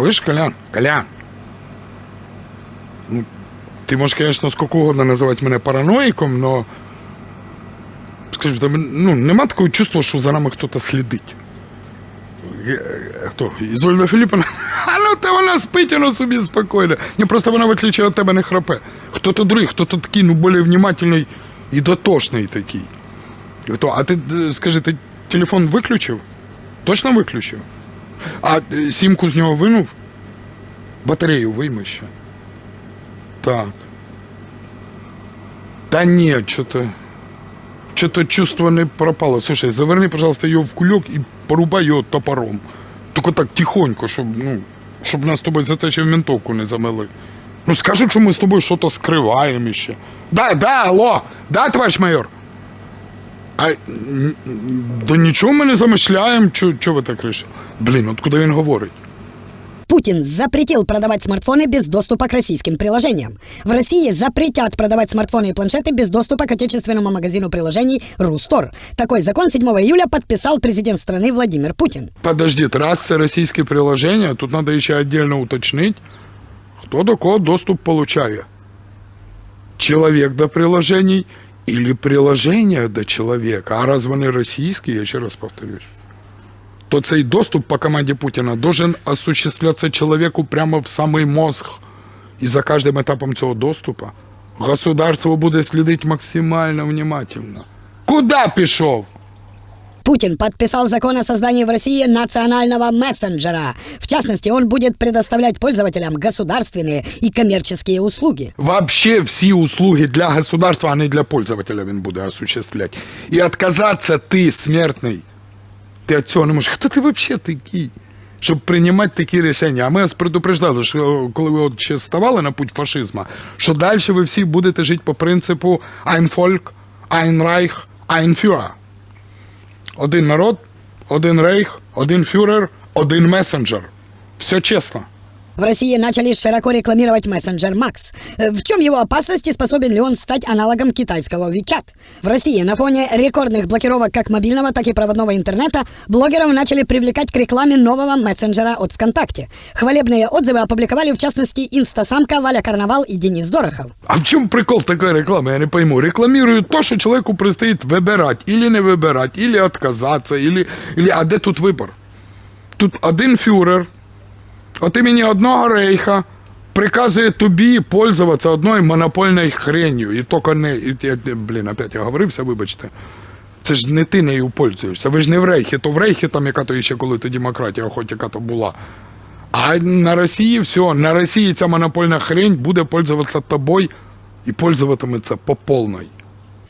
Слышь, Колян, Колян. Ну, ты можешь, конечно, сколько угодно называть мене параноїком, но скажи, в тебе, ну, нема такого чувства, що за нами хтось слідить. Е, е, Хто? Ізольда Філіпповна? А ну та вона спить, воно собі спокійно. Ні, просто вона, в отличие від тебе, не храпе. Хто-то другий, хто-то такий, ну, більш внимательний і дотошний такий. Хто? А ти е, скажи, ти телефон виключив? Точно виключив? А е, сімку з нього винув? Батарею вийми ще. Так. Та ні, що-то. Что-то чувство не пропало. Слушай, заверни, пожалуйста, ее в кульок и порубай ее топором. Только так тихонько, щоб, ну, щоб нас з тобою за це ще в ментовку не замели. Ну скажуть, що ми з тобою щось скриваємо ще. Да, да, алло, да, товарищ майор. А н- н- да нічого ми не замишляємо. Чого ви так рішили? Блін, от куди він говорить? Путин запретил продавать смартфоны без доступа к российским приложениям. В России запретят продавать смартфоны и планшеты без доступа к отечественному магазину приложений Рустор. Такой закон 7 июля подписал президент страны Владимир Путин. Подожди, раз це російське приложення, тут треба ще отдельно уточнити, хто до кого доступ получає. Человек до приложений или приложения до человека. А раз вони російські, я ще раз повторюсь, то цей доступ по команді Путіна должен осуществляться человеку прямо в самий мозг. І за кожним етапом цього доступу государство буде слідити максимально внимательно. Куда пішов? Путин подписал закон о создании в России национального мессенджера. В частности, он будет предоставлять пользователям государственные и коммерческие услуги. Вообще всі услуги для государства, а не для пользователя він буде осуществлять. І отказаться ти, смертний, ти від цього не можеш. Хто ти взагалі такий? Щоб приймати такі рішення. А ми вас предупреждали, що коли ви от ще ставали на путь фашизму, що далі ви всі будете жити по принципу Ein Volk, Ein Reich, Ein Führer. Один народ, один рейх, один фюрер, один месенджер. Все чесно. В России начали широко рекламировать мессенджер Макс. Э, В чем его опасность и способен ли он стать аналогом китайского WeChat? В России на фоне рекордных блокировок как мобильного, так и проводного интернета блогеров начали привлекать к рекламе нового мессенджера от ВКонтакте. Хвалебные отзывы опубликовали в частности инстасамка Валя Карнавал и Денис Дорохов. А в чому прикол такої реклами? Я не пойму. Рекламують то, що чоловіку предстоїть вибирати, или не вибирати, или відказатися, или, или... а де тут вибір? Тут один фюрер от імені одного рейха приказує тобі пользуватися одною монопольною хренью. І тільки не. Блін, опять я говорився, вибачте. Це ж не ти нею пользуєшся. Ви ж не в рейхі, то в рейхі там яка то ще коли то демократія, хоч яка то була. А на Росії все, на Росії ця монопольна хрень буде пользуватися тобою і пользуватиметься по повній.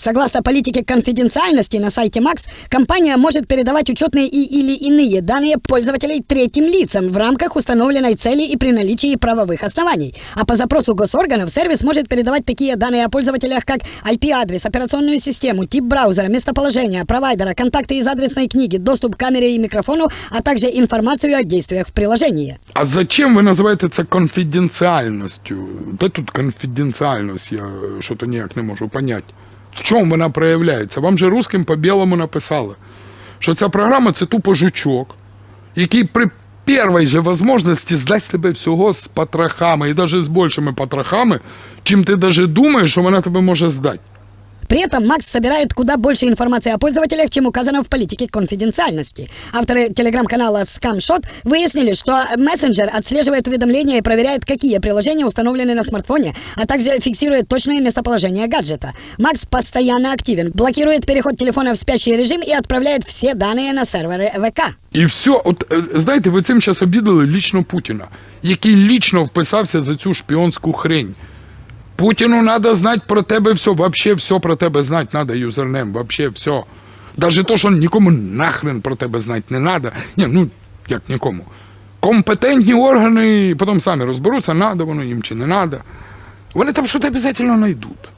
Согласно политике конфиденциальности на сайте Макс, компания может передавать учетные и или иные данные пользователей третьим лицам в рамках установленной цели и при наличии правовых оснований. А по запросу госорганов сервис может передавать такие данные о пользователях, как IP-адрес, операционную систему, тип браузера, местоположение, провайдера, контакты из адресной книги, доступ к камере и микрофону, а также информацию о действиях в приложении. А зачем ви називаєте це конфіденціальністю? Де тут конфіденціальність? Я що то ніяк не можу поняти. В чому вона проявляється? Вам же русским по білому написали, що ця програма це тупо жучок, який при першій же можливості здасть тебе всього з потрохами і навіть з більшими потрохами, чим ти навіть думаєш, що вона тебе може здати. При этом Макс собирает куда больше информации о пользователях, чем указано в политике конфиденциальности. Авторы телеграм-канала ScamShot выяснили, что мессенджер отслеживает уведомления и проверяет, какие приложения установлены на смартфоне, а также фиксирует точное местоположение гаджета. Макс постоянно активен, блокирует переход телефона в спящий режим и отправляет все данные на серверы ВК. І все, от е, знаєте, ви цим зараз обідали лічно Путіна, який лічно вписався за цю шпіонську хрень. Путіну треба знати про тебе все, вообще все про тебе знати треба, юзернем, вообще все. Даже то, що нікому нахрен про тебе знати не треба. Ні, ну як нікому. Компетентні органи потім самі розберуться, треба воно їм чи не треба. Вони там щось обов'язково знайдуть.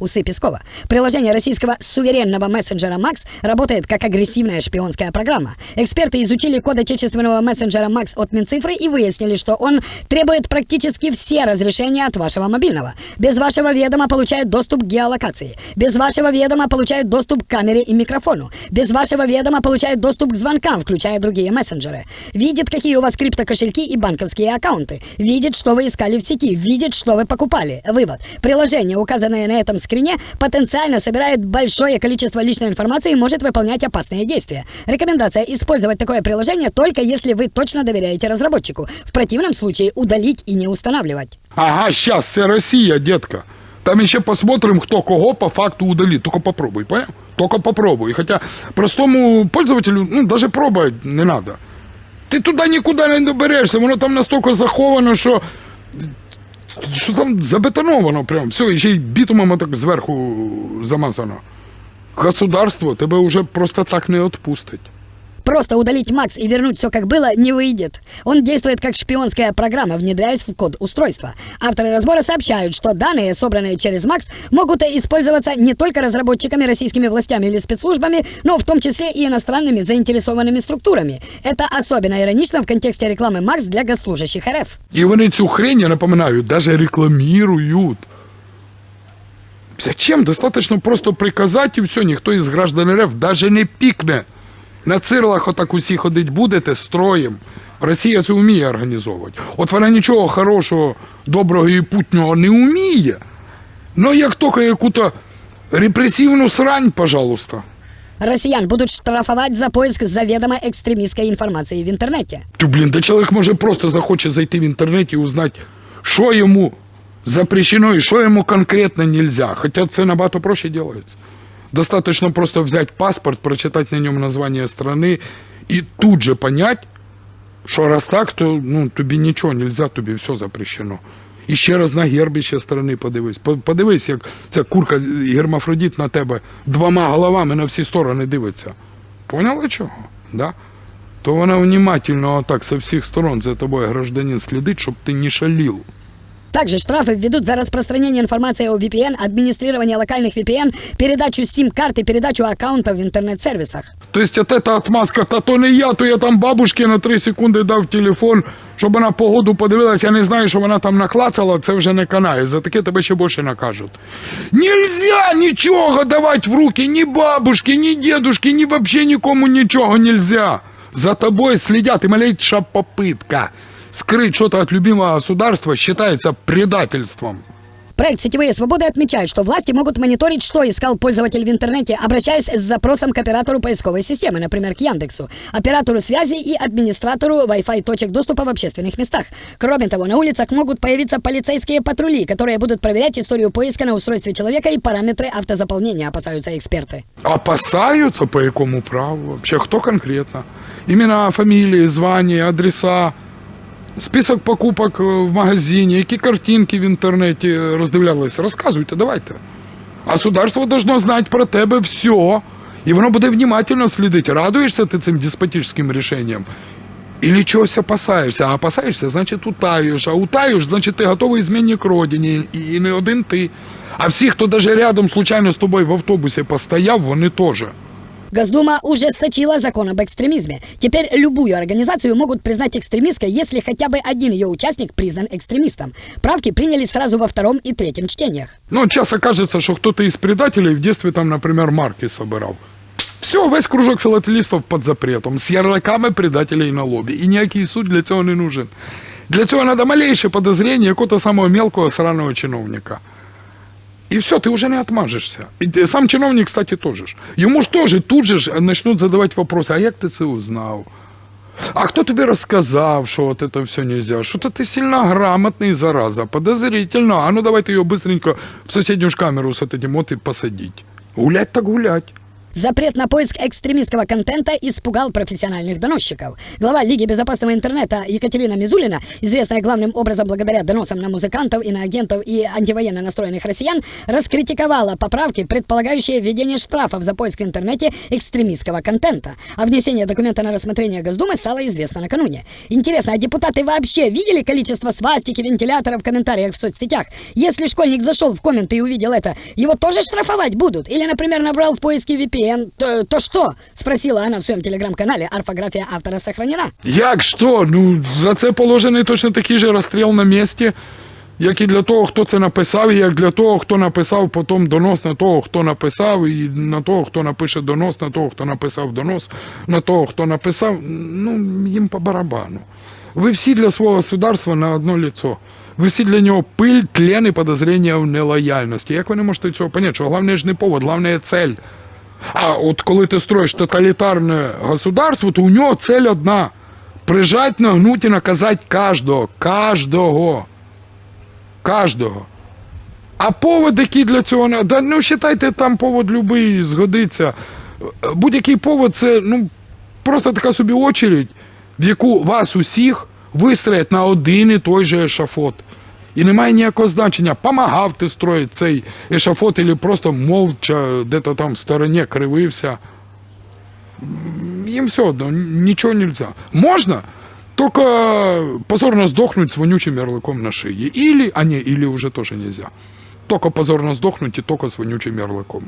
Усы Пескова. Приложение российского суверенного мессенджера Макс работает как агрессивная шпионская программа. Эксперты изучили код отечественного мессенджера Макс от Минцифры и выяснили, что он требует практически все разрешения от вашего мобильного. Без вашего ведома получает доступ к геолокации. Без вашего ведома получает доступ к камере и микрофону. Без вашего ведома получает доступ к звонкам, включая другие мессенджеры. Видит, какие у вас криптокошельки и банковские аккаунты. Видит, что вы искали в сети. Видит, что вы покупали. Вывод. Приложение, указанное на этом скрине, потенциально собирает большое количество личной информации и может выполнять опасные действия. Рекомендация использовать такое приложение только если вы точно доверяете разработчику. В противном случае удалить и не устанавливать. Ага, щас, це Росія, детка. Там ще посмотрим, хто кого по факту удалит. Только попробуй, понял? Только попробуй. Хотя простому пользователю, ну, даже пробовать не надо. Ти туди нікуди не доберешся, воно там настільки заховано, що, що там забетоновано прям. Все, і ще й бітумом так зверху замазано. Государство тебе вже просто так не відпустить. Просто удалить Макс и вернуть все как было не выйдет. Он действует как шпионская программа, внедряясь в код устройства. Авторы разбора сообщают, что данные, собранные через Макс, могут использоваться не только разработчиками, российскими властями или спецслужбами, но в том числе и иностранными заинтересованными структурами. Это особенно иронично в контексте рекламы Макс для госслужащих РФ. І вони цю хрень, я напоминаю, даже рекламируют. Зачем? Достаточно просто приказати і все, ніхто із граждан РФ даже не пікне. На цирлах отак усі ходить будете строєм. Росія це вміє організовувати. От вона нічого хорошого, доброго і путнього не вміє. Ну як тільки яку-то репресивну срань, пожалуйста. Россиян будут штрафовать за поиск заведомо экстремистской информации в интернете. Тю, блін, да чоловік може просто захоче зайти в інтернет і узнати, що йому запрещено і що йому конкретно нельзя. Хоча це набагато проще делается. Достаточно просто взять паспорт, прочитать на ньому название страны і тут же понять, що раз так, то ну, тобі нічого нельзя, тобі все запрещено. І ще раз на гербище страни подивись. Подивись, як ця курка гермафродит на тебе двома головами на всі сторони дивиться. Поняла чого? Да? То вона внимательно отак со всіх сторон за тобою гражданин слідить, щоб ти не шалів. Также штрафы введут за распространение информации о VPN, администрирование локальных VPN, передачу SIM-карт и передачу аккаунтов в интернет-сервисах. То есть от эта отмазка, та то не я, то я там бабушці на 3 секунди дав телефон, щоб вона погоду подивилась, я не знаю, що вона там наклацала, це вже не канає. За таке тебе ще більше накажуть. Нельзя нічого давати в руки ні бабушки, ні дедушки, ні вообще нікому нічого нельзя. За тобой следят, и малейшая попытка Скрыть что-то от любимого государства считается предательством. Проект «Сетевые свободы» отмечает, что власти могут мониторить, что искал пользователь в интернете, обращаясь с запросом к оператору поисковой системы, например, к Яндексу, оператору связи и администратору Wi-Fi точек доступа в общественных местах. Кроме того, на улицах могут появиться полицейские патрули, которые будут проверять историю поиска на устройстве человека и параметры автозаполнения, опасаются эксперты. Опасаются по якому праву? Вообще, кто конкретно? Имена, фамилии, звания, адреса, список покупок е, в магазині, які картинки в інтернеті роздивлялися. Розказуйте, давайте. Государство должно знати про тебе все, і воно буде внимательно слідити. Радуєшся ти цим деспотичним рішенням? Или чогось опасаєшся? А опасаєшся, значить утаєш. А утаєш, значить ти готовий змінник родині. І, не один ти. А всі, хто даже рядом случайно з тобою в автобусі постояв, вони теж. Госдума ужесточила закон об экстремизме. Теперь любую организацию могут признать экстремистской, если хотя бы один ее участник признан экстремистом. Правки приняли сразу во втором и третьем чтениях. Ну, часто кажется, что кто-то из предателей в детстве там, например, марки собирал. Все, весь кружок филателистов под запретом, с ярликами предателей на лобі. І ніякий суд для цього не нужен. Для цього треба малейше подозрение якого-то самого мелкого сраного чиновника. І все, ты уже не отмажешься. И сам чиновник, кстати, тоже. ж. же тоже тут же ж задавать вопросы, а як ти це узнав? А хто тобі розказав, що от це все нельзя? Що-то ти сильно грамотний, зараза, подозрительно. А ну давайте його быстренько в сусідню ж камеру з этим от і посадіть. Гулять так гулять. Запрет на поиск экстремистского контента испугал профессиональных доносчиков. Глава Лиги безопасного интернета Екатерина Мизулина, известная главным образом благодаря доносам на музыкантов, иноагентов и антивоенно настроенных россиян, раскритиковала поправки, предполагающие введение штрафов за поиск в интернете экстремистского контента. А внесение документа на рассмотрение Госдумы стало известно накануне. Интересно, а депутаты вообще видели количество свастики, вентиляторов в комментариях в соцсетях? Если школьник зашел в комменты и увидел это, его тоже штрафовать будут? Или, например, набрал в поиске VPN, то, то что? Спросила она в своем телеграм-канале. Орфография автора сохранена. Як що? Ну, за це положений точно такий же розстріл на місці, як і для того, хто це написав, і як для того, хто написав потім донос на того, хто написав, і на того, хто напише донос, на того, хто написав донос, на того, хто написав. Ну, їм по барабану. Ви всі для свого государства на одно лицо. Ви всі для нього пиль, тлен і подозріння в нелояльності. Як ви не можете цього поняти? Що головне ж не повод, головне цель. А от коли ти строїш тоталітарне государство, то у нього цель одна. Прижать, нагнуть і наказати кожного. Кожного. Кожного. А повод, який для цього не. Да, ну, вважайте, там повод любий згодиться. Будь-який повод це ну, просто така собі очередь, в яку вас усіх вистроять на один і той же ешафот. І немає ніякого значення, помагав ти строїти цей ешафот, або просто мовча де-то там в стороні кривився. Їм все одно, нічого нельзя. Можна, только позорно сдохнуть с вонючим ярлыком на шее. Или, а не, или уже тоже нельзя. Только позорно сдохнуть и только с вонючим ярлыком.